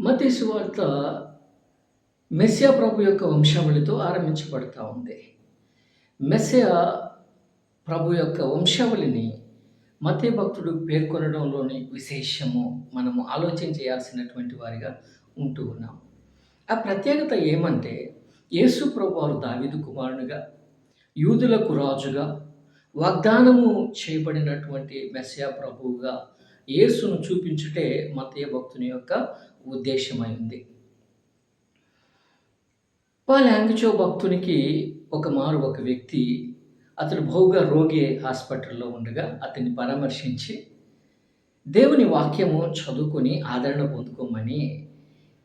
మత్తయి వార్త మెస్సియా ప్రభు యొక్క వంశావళితో ఆరంభించబడతా ఉంది. మెస్సియా ప్రభు యొక్క వంశావళిని మతే భక్తుడు పేర్కొనడంలోని విశేషము మనము ఆలోచన చేయాల్సినటువంటి వారిగా ఉంటూ ఉన్నాం. ఆ ప్రత్యేకత ఏమంటే యేసు ప్రభు వారు దావిదు కుమారునిగా యూదులకు రాజుగా వాగ్దానము చేయబడినటువంటి మెస్సియా ప్రభువుగా యేసును చూపించుటే మతయ భక్తుని యొక్క ఉద్దేశమై ఉంది పాలాంగిచో భక్తునికి ఒక మారు ఒక వ్యక్తి అతడు బహుగా రోగి హాస్పిటల్లో ఉండగా అతన్ని పరామర్శించి దేవుని వాక్యము చదువుకొని ఆదరణ పొందుకోమని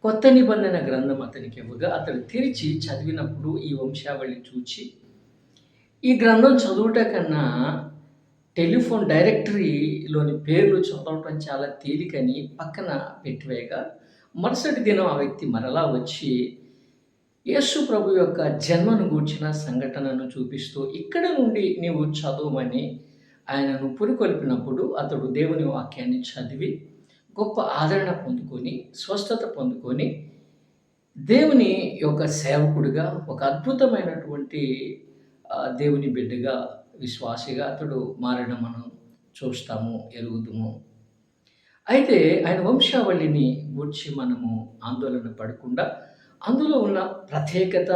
కొత్త నిబంధన గ్రంథం అతనికి ఇవ్వగా అతడు తెరిచి చదివినప్పుడు ఈ వంశావళి చూచి ఈ గ్రంథం చదువుట కన్నా టెలిఫోన్ డైరెక్టరీలోని పేర్లు చదవటం చాలా తేలికని పక్కన పెట్టివేయగా మరుసటి దినం ఆ వ్యక్తి మరలా వచ్చి యేసు ప్రభు యొక్క జన్మను గూర్చిన సంఘటనను చూపిస్తూ ఇక్కడ నుండి నీవు చదవమని ఆయనను పురికొల్పినప్పుడు అతడు దేవుని వాక్యాన్ని చదివి గొప్ప ఆదరణ పొందుకొని స్వస్థత పొందుకొని దేవుని యొక్క సేవకుడిగా ఒక అద్భుతమైనటువంటి దేవుని బిడ్డగా విశ్వాసిగా అతడు మారడం మనం చూస్తాము ఎరుగుదుము. అయితే ఆయన వంశావళిని గూర్చి మనము ఆందోళన పడకుండా అందులో ఉన్న ప్రత్యేకత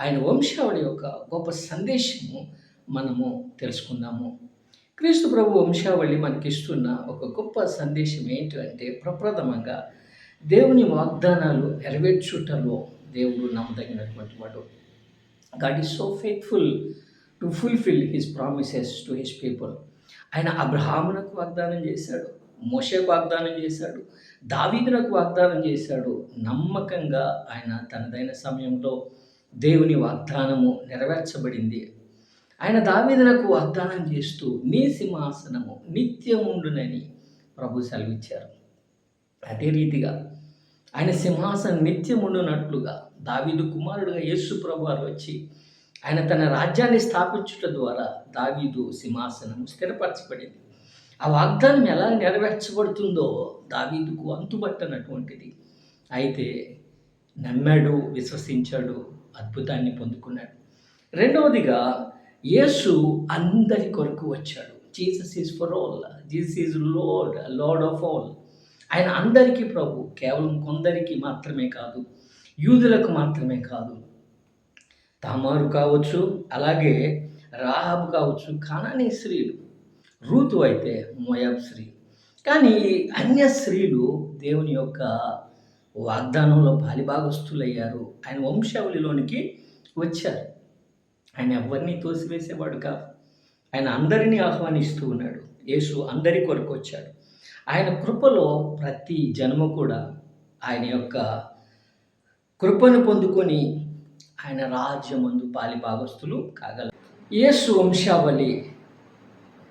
ఆయన వంశావళి యొక్క గొప్ప సందేశము మనము తెలుసుకుందాము. క్రీస్తు ప్రభు వంశావళి మనకిస్తున్న ఒక గొప్ప సందేశం ఏంటంటే ప్రప్రథమంగా దేవుని వాగ్దానాలు నెరవేర్చుటలో దేవుడు నమ్మదగినటువంటి వాడు. God is so faithful to fulfil his promises to his people ఆయన అబ్రహామునకు వాగ్దానం చేశాడు మోషేకు వాగ్దానం చేశాడు దావీదునకు వాగ్దానం చేశాడు. నమ్మకంగా ఆయన తనదైన సమయంలో దేవుని వాగ్దానము నెరవేర్చబడింది. ఆయన దావీదునకు వాగ్దానం చేస్తూ నీ సింహాసనము నిత్యముండునని ప్రభు సెలవిచ్చారు. అదే రీతిగా ఆయన సింహాసనం నిత్యముండునట్లుగా దావీదు కుమారుడుగా యేసు ప్రభు వారు వచ్చి ఆయన తన రాజ్యాన్ని స్థాపించుట ద్వారా దావీదు సింహాసనం స్థిరపరచబడింది. ఆ వాగ్దానం ఎలా నెరవేర్చబడుతుందో దావీదుకు అంతుబట్టనటువంటిది. అయితే నమ్మాడు విశ్వసించాడు అద్భుతాన్ని పొందుకున్నాడు. రెండవదిగా యేసు అందరి కొరకు వచ్చాడు. Jesus is for all Jesus is lord lord of all ఆయన అందరికీ ప్రభు. కేవలం కొందరికి మాత్రమే కాదు యూదులకు మాత్రమే కాదు తామారు కావచ్చు అలాగే రాహాబు కావచ్చు కానానీ స్త్రీలు రూతు అయితే మోయాబ్ స్త్రీ కానీ అన్య స్త్రీలు దేవుని యొక్క వాగ్దానంలో బాలిభాగస్తులయ్యారు ఆయన వంశావళిలోనికి వచ్చారు. ఆయన ఎవరిని తోసివేసేవాడు కాదు. ఆయన అందరినీ ఆహ్వానిస్తూ ఉన్నాడు. యేసు అందరి కొరకు వచ్చాడు. ఆయన కృపలో ప్రతి జన్మ కూడా ఆయన యొక్క కృపను పొందుకొని ఆయన రాజ్యమందు పాలి భాగస్తులు కాగలరు. యేసు వంశావళి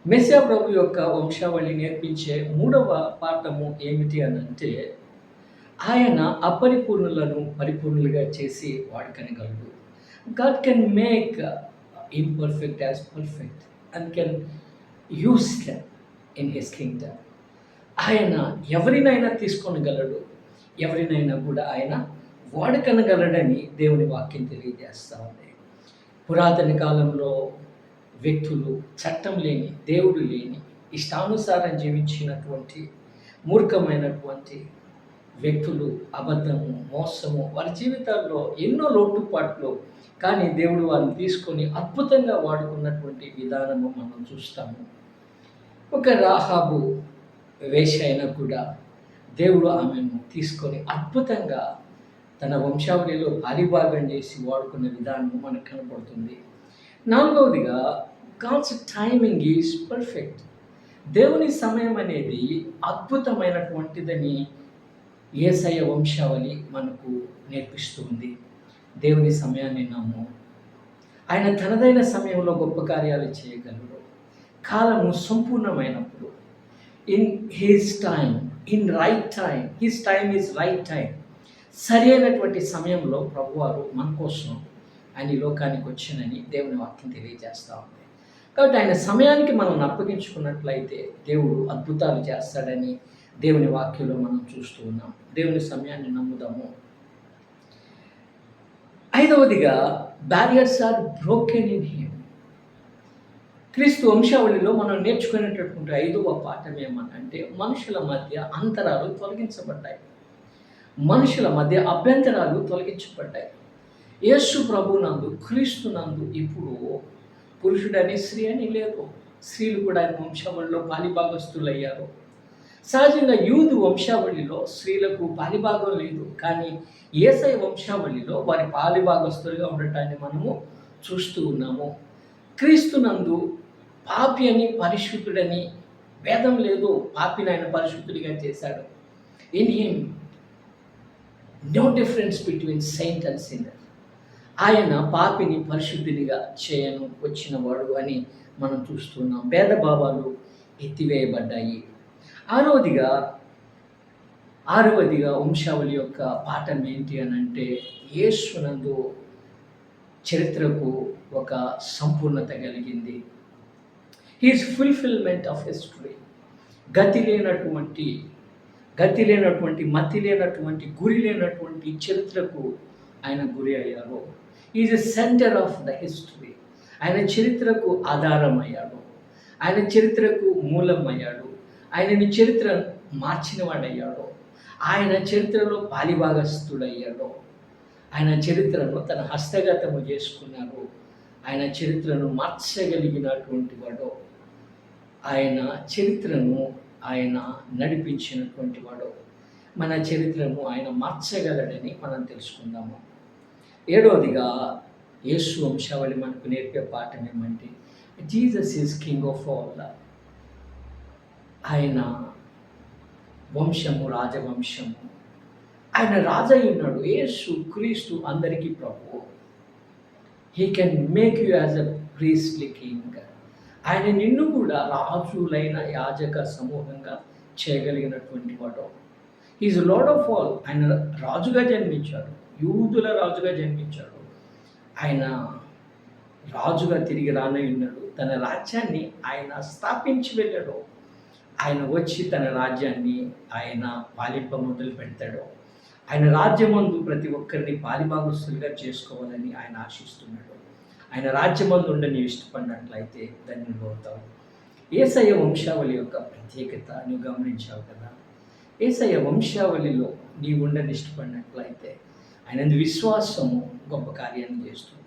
మెస్సా ప్రభు యొక్క వంశావళి నేర్పించే మూడవ పాఠము ఏమిటి అని అంటే ఆయన అపరిపూర్ణులను పరిపూర్ణులుగా చేసి వాడుకనగలడు God can make imperfect as perfect and can use in his kingdom ఆయన ఎవరినైనా తీసుకొనగలడు. ఎవరినైనా కూడా ఆయన వాడుకనగలడని దేవుని వాక్యం తెలియజేస్తూ ఉంది. పురాతన కాలంలో వ్యక్తులు చట్టం లేని దేవుడు లేని ఇష్టానుసారం జీవించినటువంటి మూర్ఖమైనటువంటి వ్యక్తులు అబద్ధము మోసము వారి జీవితాల్లో ఎన్నో లోటుపాట్లు కానీ దేవుడు వారిని తీసుకొని అద్భుతంగా వాడుకున్నటువంటి విధానము మనం చూస్తాము. ఒక రాహాబు వేష అయినా కూడా దేవుడు ఆమెను తీసుకొని అద్భుతంగా తన వంశావళిలో భారీభాగం చేసి వాడుకున్న విధానం మనకు కనపడుతుంది. నాలుగవదిగా గాడ్స్ టైమింగ్ ఈజ్ పర్ఫెక్ట్ దేవుని సమయం అనేది అద్భుతమైనటువంటిదని ఏసయ వంశావళి మనకు నేర్పిస్తుంది. దేవుని సమయాన్ని నమ్ము. ఆయన తనదైన సమయంలో గొప్ప కార్యాలు చేయగలడు కాలము సంపూర్ణమైనప్పుడు. In his time in right time his time is right time సరి అయినటువంటి సమయంలో ప్రభువారు మన కోసం ఆయన ఈ లోకానికి వచ్చినని దేవుని వాక్యం తెలియజేస్తూ ఉంది. కాబట్టి ఆయన సమయానికి మనం అప్పగించుకున్నట్లయితే దేవుడు అద్భుతాలు చేస్తాడని దేవుని వాక్యంలో మనం చూస్తూ ఉన్నాం. దేవుని సమయాన్ని నమ్ముదాము. ఐదవదిగా barriers are broken in him Kristu వంశావళిలో మనం నేర్చుకునేటటువంటి ఐదవ పాఠం ఏమనంటే మనుషుల మధ్య అంతరాలు తొలగించబడ్డాయి. మనుషుల మధ్య అభ్యంతరాలు తొలగించబడ్డాయి. యేసు ప్రభునందు క్రీస్తు నందు ఇప్పుడు పురుషుడని స్త్రీ అని లేదు స్త్రీలు కూడా ఆయన వంశావళిలో పాలిభాగస్తులయ్యారు సహజంగా యూదు వంశావళిలో స్త్రీలకు పాలిభాగం లేదు. కానీ ఏసై వంశావళిలో వారి పాలిభాగస్తులుగా ఉండటాన్ని మనము చూస్తూ ఉన్నాము. క్రీస్తునందు పాపి అని పరిశుద్ధుడని భేదం లేదు. పాపిని ఆయన పరిశుద్ధుడిగా చేశాడు. In him no difference between saint and sinner ఆయన పాపిని పరిశుద్ధినిగా చేయను వచ్చిన వాడు అని మనం చూస్తున్నాం. భేదభావాలు ఎత్తివేయబడ్డాయి. ఆరవదిగా ఆరవదిగా వంశావళి యొక్క పాఠం ఏంటి అని అంటే యేసునందు చరిత్రకు ఒక సంపూర్ణత కలిగింది. హీస్ ఫుల్ఫిల్మెంట్ ఆఫ్ హిస్టరీ గతి లేనటువంటి గతి లేనటువంటి మతి లేనటువంటి గురి లేనటువంటి చరిత్రకు ఆయన గురి అయ్యారు. Is a centre of the history ఆయన చరిత్రకు ఆధారం అయ్యాడు ఆయన చరిత్రకు మూలం అయ్యాడు ఆయనని చరిత్ర మార్చినవాడయ్యాడు. ఆయన చరిత్రలో పాలిభాగస్థుడయ్యాడు. ఆయన చరిత్రను తన హస్తగతము చేసుకున్నారు ఆయన చరిత్రను మార్చగలిగినటువంటి వాడు. ఆయన చరిత్రను ఆయన నడిపించినటువంటి వాడు. మన చరిత్రను ఆయన మార్చగలడని మనం తెలుసుకుందాము. ఏడవదిగా యేసు వంశావళి మనకు నేర్పే పాఠం ఏమంటే Jesus is king of all ఆయన వంశము రాజవంశము. ఆయన రాజయ్య ఉన్నాడు. యేసు క్రీస్తు అందరికీ ప్రభు. He can make you as a priestly king ఆయన నిన్ను కూడా రాజులైన యాజక సమూహంగా చేయగలిగినటువంటి వాడు. ఈజ్ లోడ్ ఆఫ్ ఆల్ ఆయన రాజుగా జన్మించాడు. యూదుల రాజుగా జన్మించాడు. ఆయన రాజుగా తిరిగి రానై ఉన్నాడు. తన రాజ్యాన్ని ఆయన స్థాపించి వెళ్ళాడు. ఆయన వచ్చి తన రాజ్యాన్ని ఆయన పాలింప మొదలు పెడతాడు. ఆయన రాజ్యమందు ప్రతి ఒక్కరిని పాలిభాగస్తులుగా చేసుకోవాలని ఆయన ఆశిస్తున్నాడు. ఆయన రాజ్యమందు ఉండ నీవు ఇష్టపడినట్లయితే ధన్యుడవుతావు అవుతావు. ఏసయ్య వంశావళి యొక్క ప్రత్యేకత నువ్వు గమనించావు కదా. ఏసయ్య వంశావళిలో నీవు ఉండని ఇష్టపడినట్లయితే ఆయన విశ్వాసము గొప్ప కార్యాన్ని చేస్తుంది.